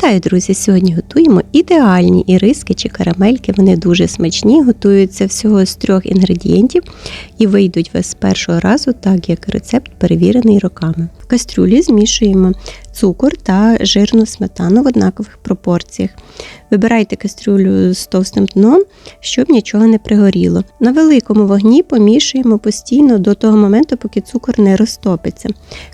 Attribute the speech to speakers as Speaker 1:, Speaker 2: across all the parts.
Speaker 1: Вітаю, друзі! Сьогодні готуємо ідеальні іриски чи карамельки. Вони дуже смачні, готуються всього з трьох інгредієнтів і вийдуть з першого разу, так як рецепт перевірений роками. В кастрюлі змішуємо цукор та жирну сметану в однакових пропорціях. Вибирайте кастрюлю з товстим дном, щоб нічого не пригоріло. На великому вогні помішуємо постійно до того моменту, поки цукор не розтопиться.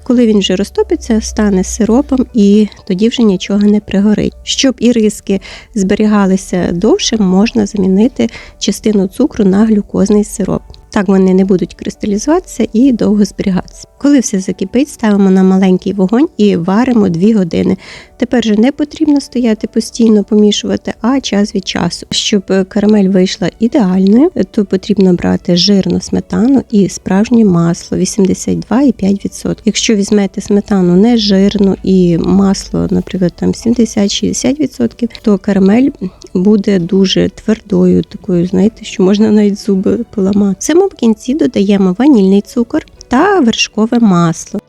Speaker 1: Коли він вже розтопиться, стане сиропом і тоді вже нічого не пригорить. Щоб іриски зберігалися довше, можна замінити частину цукру на глюкозний сироп. Так вони не будуть кристалізуватися і довго зберігатися. Коли все закипить, ставимо на маленький вогонь і варимо 2 години. Тепер же не потрібно стояти постійно помішувати, а час від часу. Щоб карамель вийшла ідеальною, то потрібно брати жирну сметану і справжнє масло 82,5%. Якщо візьмете сметану не жирну і масло, наприклад, там 70-60%, то карамель буде дуже твердою, такою, знаєте, що можна навіть зуби поламати. В кінці додаємо ванільний цукор та вершкове масло.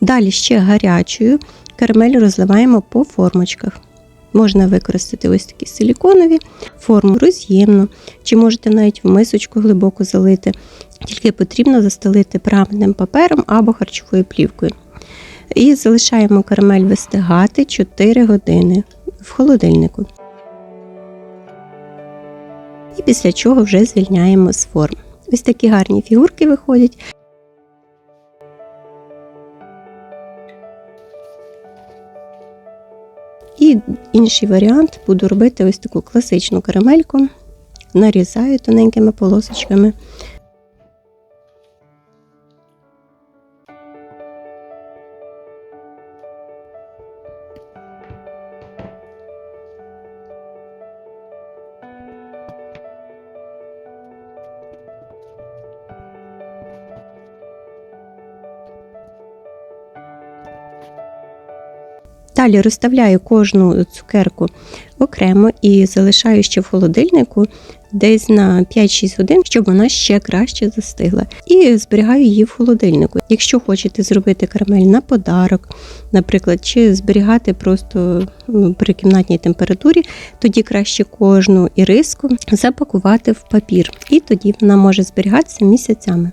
Speaker 1: Далі ще гарячою карамель розливаємо по формочках. Можна використати ось такі силіконові, форму роз'ємну, чи можете навіть в мисочку глибоко залити. Тільки потрібно застелити пергаментним папером або харчовою плівкою. І залишаємо карамель вистигати 4 години в холодильнику. І після чого вже звільняємо з форм. Ось такі гарні фігурки виходять. І інший варіант буду робити ось таку класичну карамельку, нарізаю тоненькими полосочками. Далі розставляю кожну цукерку окремо і залишаю ще в холодильнику десь на 5-6 годин, щоб вона ще краще застигла. І зберігаю її в холодильнику. Якщо хочете зробити карамель на подарок, наприклад, чи зберігати просто при кімнатній температурі, тоді краще кожну іриску запакувати в папір, і тоді вона може зберігатися місяцями.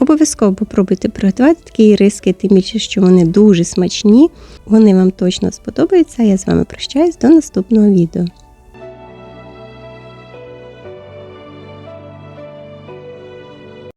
Speaker 1: Обов'язково попробуйте приготувати такі іриски, тим більше, що вони дуже смачні. Вони вам точно сподобаються. Я з вами прощаюсь до наступного відео.